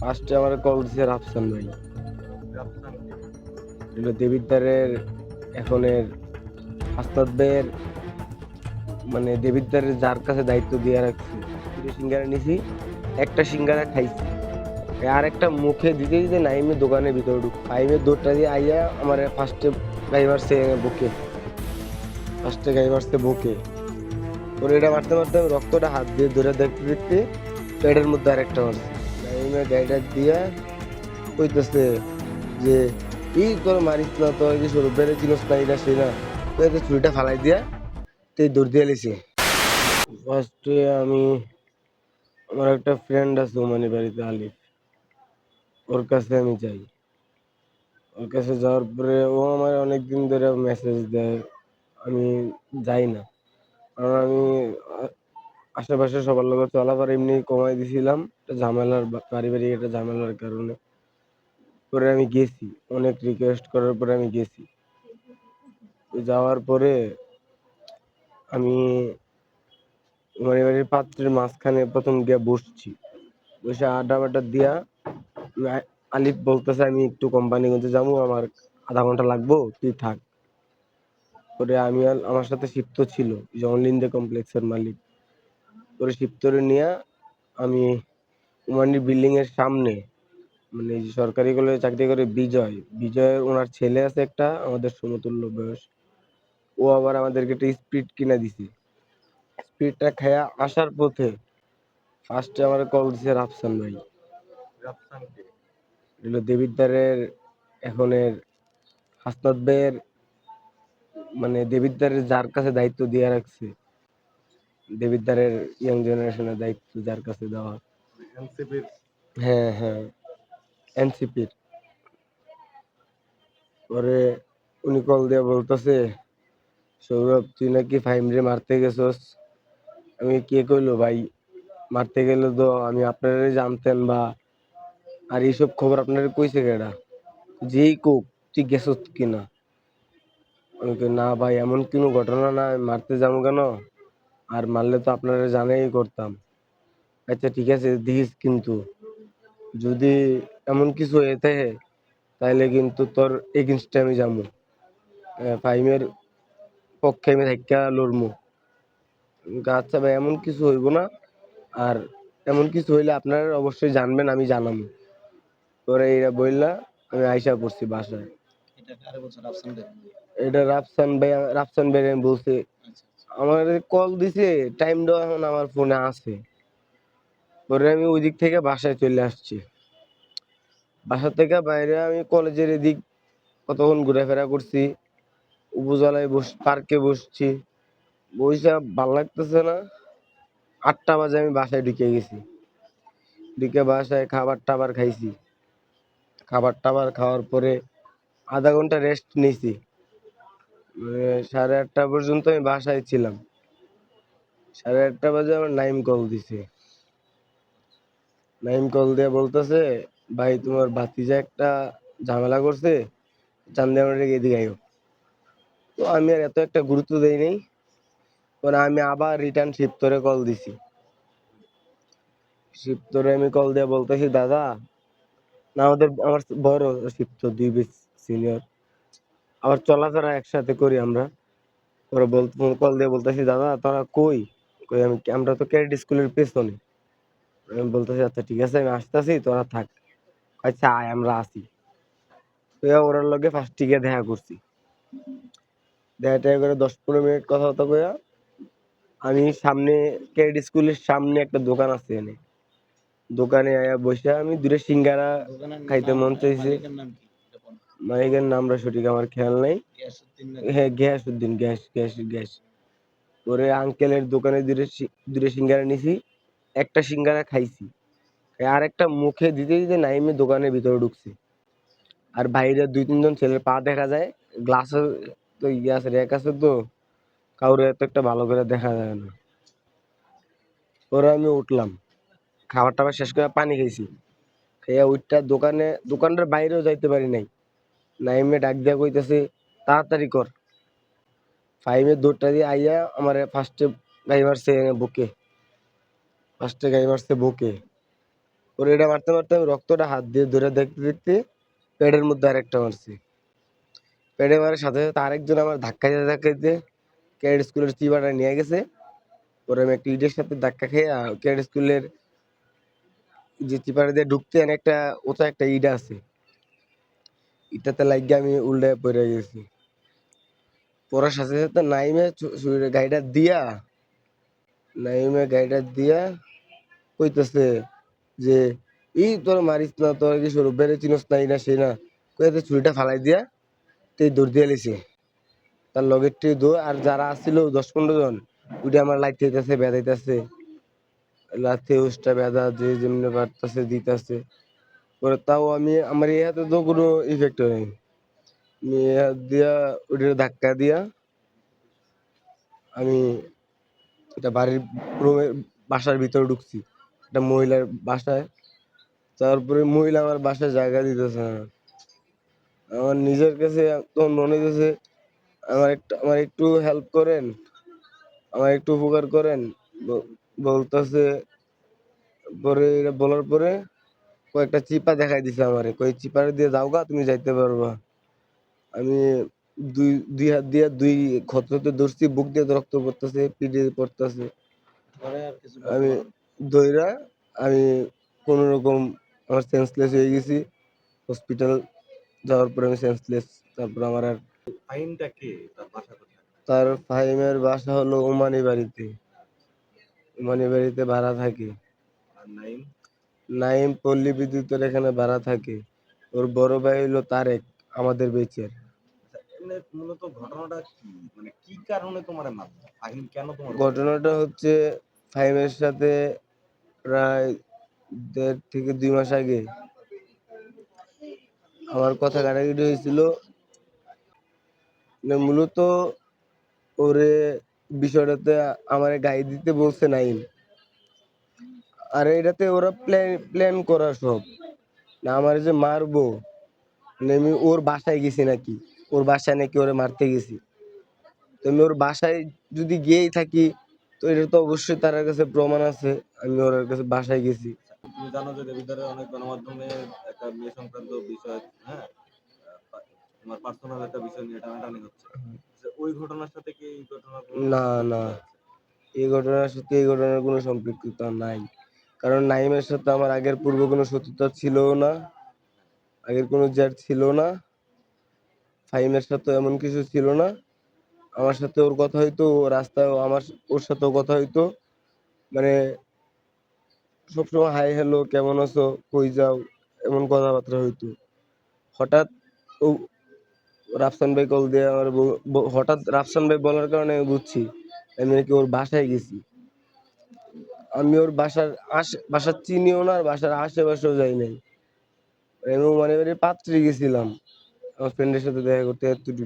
ফার্স্টে আমার কল দিছে রাফসান ভাই? এগুলো এখনের হাসনাত ভাইয়ের মানে দেবিদ্বারের যার কাছে দায়িত্ব দিয়ে রাখছি, দুটো সিঙ্গারা নিছি, একটা সিঙ্গারা খাইছি। আর একটা মুখে দিতে দিতে নাইমের দোকানের ভিতরে ঢুক নাইমের দৌড়টা দিয়ে আইয়া আমার ফার্স্টে গাই মারছে বুকে। ফার্স্টে গাই মারছে বুকে। পরে এটা মারতে মারতে রক্তটা হাত দিয়ে ধরে দেখতে দেখতে পেটের মধ্যে আরেকটা মারছে। নাইমের গাড়িটা দিয়া কইতেছে যে এই তোর মারিস না, তোর কি সরু বেড়ে চিনস না এটা সেই না। তো ছুরিটা ফালাই দিয়া তুই দৌড় দিয়ে লিছে। ফার্স্টে আমি, আমার একটা ফ্রেন্ড আছে ওমানি বাড়িতে, আলিফ। ওর কাছে আমি যাই। ওর কাছে যাওয়ার পরে ও আমার অনেকদিন ধরে মেসেজ দেয়। আমি যাই না। কারণ আমি আশেপাশে সবার লোক চলাফার এমনি কমাই দিছিলাম। একটা ঝামেলার পারিবারিক একটা ঝামেলার কারণে। পরে আমি গেছি। অনেক রিকোয়েস্ট করার পরে আমি গেছি। যাওয়ার পরে আমি মানে বাড়ির পাত্রের মাঝখানে প্রথম গিয়ে বসছি। বসে আড্ডা বাড্ডা দিয়া আলিফ বলতেছে, আমি একটু কোম্পানি গঞ্জে যাব। আমার আধা ঘণ্টা লাগবো। তুই থাক। পরে আমি আমার সাথে শিপ্ত ছিল। যে অনলিন্দে কমপ্লেক্সের মালিক। পরে শিপ্তরে নিয়ে আমি উমানি বিল্ডিং এর সামনে মানে যে সরকারি কলেজে চাকরি করে বিজয় বিজয়ের ওনার ছেলে আছে একটা আমাদের সমতুল্য বয়স। ও আবার আমাদেরকে একটা স্পিড কিনে দিছে। স্পিডটা খেয়া আসার পথে ফার্স্টে আমার কল দিছে রাফসান ভাই? এগুলো দেবিদ্বারের এখনের হাসনাত ভাইয়ের মানে দেবিদ্বারের যার কাছে দায়িত্ব দিয়ে রাখছে। দেবিদ্বারের ইয়াং জেনারেশনের দায়িত্ব যার কাছে দেওয়া। এনসিপির। হ্যাঁ হ্যাঁ এনসিপির। পরে উনি কল দিয়ে বলতেছে সৌরভ তুই নাকি ফাইমরে মারতে গেছস? আমি কে কইলো ভাই মারতে গেলে তো আমি আপনারাই জানতেন বা আর এইসব খবর আপনারা কইছে কেডা? যেই কোক তুই গেছস কিনা? আমি কই না ভাই এমন কোনো ঘটনা না মারতে যাব কেন? আর মারলে তো আপনারা জানাই করতাম। আচ্ছা ঠিক আছে দিস কিন্তু। যদি এমন কিছু হয়ে থাকে তাহলে কিন্তু তোর এগেনস্টে আমি যাব। ফাইমের পক্ষে আমি থাকা লড়মু আচ্ছা ভাই এমন কিছু হইব না। আর এমন কিছু হইলে আপনারা অবশ্যই জানবেন আমি জানাব। পরে এইটা বললা আমি আইসা পড়ছি বাসায়। এটা রাফসান এটা রাফসান ভাই রাফসান ভাই আমি বলছি আচ্ছা, আমার কল দিছে টাইমটা এখন আমার ফোনে আছে। পরে আমি ওই দিক থেকে বাসায় চলে আসছি। বাসা থেকে বাইরে আমি কলেজের এদিক কতক্ষণ ঘোরাফেরা করছি, উপজেলায় বস পার্কে বসছি। বইসা ভালো লাগতেছে না, আটটা বাজে আমি বাসায় ঢুকে গেছি। ঢুকে বাসায় খাবার টাবার খাইছি। খাবার টাবার খাওয়ার পরে আধা ঘণ্টা রেস্ট মানে সাড়ে আটটা পর্যন্ত আমি বাসায় ছিলাম। সাড়ে আটটা বাজে আমার নাইম কল দিছে। নাইম কল দিয়ে বলতেছে, ভাই, তোমার ভাতিজা একটা ঝামেলা করছে, চান্দে আমার এদিকে আইও। তো আমি আর এত একটা গুরুত্ব দেই নাই। পরে আমি আবার রিটার্ন শিবতরে কল দিছি। শিবতরে আমি কল দিয়ে বলতেছি, দাদা, না আমাদের আমার বড় শিবত দুই বেশ সিনিয়র আবার চলাফেরা একসাথে করি আমরা। পরে বল কল দিয়ে বলতেছি দাদা তোরা কই? কই আমি আমরা তো ক্যারেট স্কুলের পেছনে। আমি বলতেছি আচ্ছা ঠিক আছে আমি আসতেছি তোরা থাক। আচ্ছা আয় আমরা আসি। ওরার লগে ফার্স্ট টিকে দেখা করছি। দেখা টেখা করে দশ পনেরো মিনিট কথা কথা কইয়া আমি সামনে ক্যারেট স্কুলের সামনে একটা দোকান আছে এনে। দোকানে আয়া বসে আমি দূরে সিঙ্গারা খাইতে মন চাইছে। মালিকের নামটা সঠিক আমার খেয়াল নাই। হ্যাঁ গ্যাস উদ্দিন গ্যাস গ্যাস গ্যাস। পরে আঙ্কেলের দোকানে দূরে দূরে সিঙ্গারা নিছি একটা সিঙ্গারা খাইছি। আর একটা মুখে দিতে দিতে নাইমে দোকানের ভিতরে ঢুকছে। আর বাইরে দুই তিনজন ছেলের পা দেখা যায় গ্লাসে তো ইয়ে আছে র্যাক আছে তো কাউরে এত একটা ভালো করে দেখা যায় না। পরে আমি উঠলাম খাবার টাবার শেষ করে পানি খাইছি। খাইয়া উঠটা দোকানে দোকানটার বাইরেও যাইতে পারি নাই। নাইমে ডাক দিয়া কইতেছে, তাড়াতাড়ি কর। ফাইভের দৌড়টা দিয়ে আইয়া আমার ফার্স্টে গাই মারছে বুকে। ফার্স্টে গাই মারছে বুকে। ওর এটা মারতে মারতে আমি রক্তটা হাত দিয়ে ধরে দেখতে দেখতে পেটের মধ্যে আরেকটা মারছি। পেটে মারার সাথে সাথে আরেকজন আমার ধাক্কা দিতে ধাক্কা দিতে ক্যাডেট স্কুলের চিবাটা নিয়ে গেছে। পরে আমি একটা ইটের সাথে ধাক্কা খেয়ে ক্যাডেট স্কুলের যে চিপাটা দিয়ে ঢুকতে একটা ওটা একটা ইট আছে। ইটাতে লাগিয়ে আমি উল্টে পড়ে গেছি। পড়ার সাথে সাথে নাইমে গাড়িটা দিয়া, নাইমে গাড়িটা দিয়া কইতেছে যে এই তোর মারিস না, তোর কি সরু বেড়ে চিনস না এই না সেই না? কইতে ছুরিটা ফালাই দিয়া তুই দৌড় দিয়ে লিছে তার লগের টি দো আর যারা আসছিল দশ পনেরো জন ওইটা আমার লাইতে হইতেছে বেদাইতেছে লাথি উষ্টা বেদা যে যেমনি পারতেছে, দিতেছে। পরে তাও আমি আমার এই হাতে তো কোনো ইফেক্ট নেই। আমি এই হাত দিয়া ওইটা ধাক্কা দিয়া আমি এটা বাড়ির রুমের বাসার ভিতরে ঢুকছি। একটা মহিলার বাসায়। তারপরে মহিলা আমার বাসায় জায়গা দিতেছে না। আমার নিজের কাছে তখন মনে হইতেছে, আমার একটু আমার একটু হেল্প করেন, আমার একটু উপকার করেন। বলতেছে, পরে এটা বলার পরে কয়েকটা চিপা দেখাই দিছে আমারে কই চিপার দিয়ে যাও গা তুমি যাইতে পারবা। আমি দুই দুই হাত দিয়ে দুই ক্ষত হতে ধরছি বুক দিয়ে রক্ত পড়তেছে পিঠে পড়তেছে। আমি দইরা আমি কোন রকম আমার সেন্সলেস হয়ে গেছি। হসপিটাল যাওয়ার পরে আমি সেন্সলেস তারপর আমার আর ফাইনটা কে? তার বাসা কোথায়? তার ফাহিমের বাসা হলো ওমানি বাড়িতে। ওমানি বাড়িতে ভাড়া থাকে। আর নাইম? নাইম পল্লী বিদ্যুতের এখানে ভাড়া থাকে। ওর বড় ভাই হলো তারেক আমাদের বেচের। আচ্ছা, মূলত ঘটনাটা কি? মানে কি কারণে তোমার ফাহিম কেন তোমার ঘটনাটা হচ্ছে ফাহিমের সাথে প্রায় দেড় থেকে দুই মাস আগে আমার কথা কাটাকাটি হয়েছিল। মানে মূলত ওরে বিষয়টাতে আমার গায়ে দিতে বলছে নাইম। আর এটাতে ওরা প্ল্যান প্ল্যান করা সব। না আমার যে মারবো মানে আমি ওর বাসায় গেছি নাকি? ওর বাসায় নাকি ওরে মারতে গেছি। তো আমি ওর বাসায় যদি গিয়েই থাকি তো এটা তো অবশ্যই তার কাছে প্রমাণ আছে আমি ওর কাছে বাসায় গেছি। তুমি জানো যে দেবিদ্বারে অনেক গণমাধ্যমে একটা মেয়ে সংক্রান্ত বিষয় হ্যাঁ? তোমার পার্সোনাল একটা বিষয় নিয়ে টানাটানি হচ্ছে। ওই ঘটনার সাথে কি এই ঘটনার কোনো না, না। এই ঘটনার সাথে এই ঘটনার কোনো সম্পৃক্ততা নাই। কারণ নাইমের সাথে আমার আগের পূর্ব কোনো শত্রুতা ছিল না, আগের কোনো জ্যাট ছিল না, ফাহিমের সাথে এমন কিছু ছিল না। আমার সাথে ওর কথা হইতো রাস্তায় আমার, ওর সাথেও কথা হইতো। মানে সবসময়, হাই, হ্যালো, কেমন আছো? কই যাও? এমন কথাবার্তা হইতো। হঠাৎ ও রাফসান ভাই কল দিয়ে আমার হঠাৎ রাফসান ভাই বলার কারণে বুঝছি, আমি নাকি ওর বাসায় গেছি। আমি ওর বাসার আশে, বাসার চিনিও না, আর বাসার আশেপাশেও যাই নাই। আমি মানে পাত্রে গেছিলাম। আমার ফ্রেন্ডের সাথে দেখা করতে এতটুকু।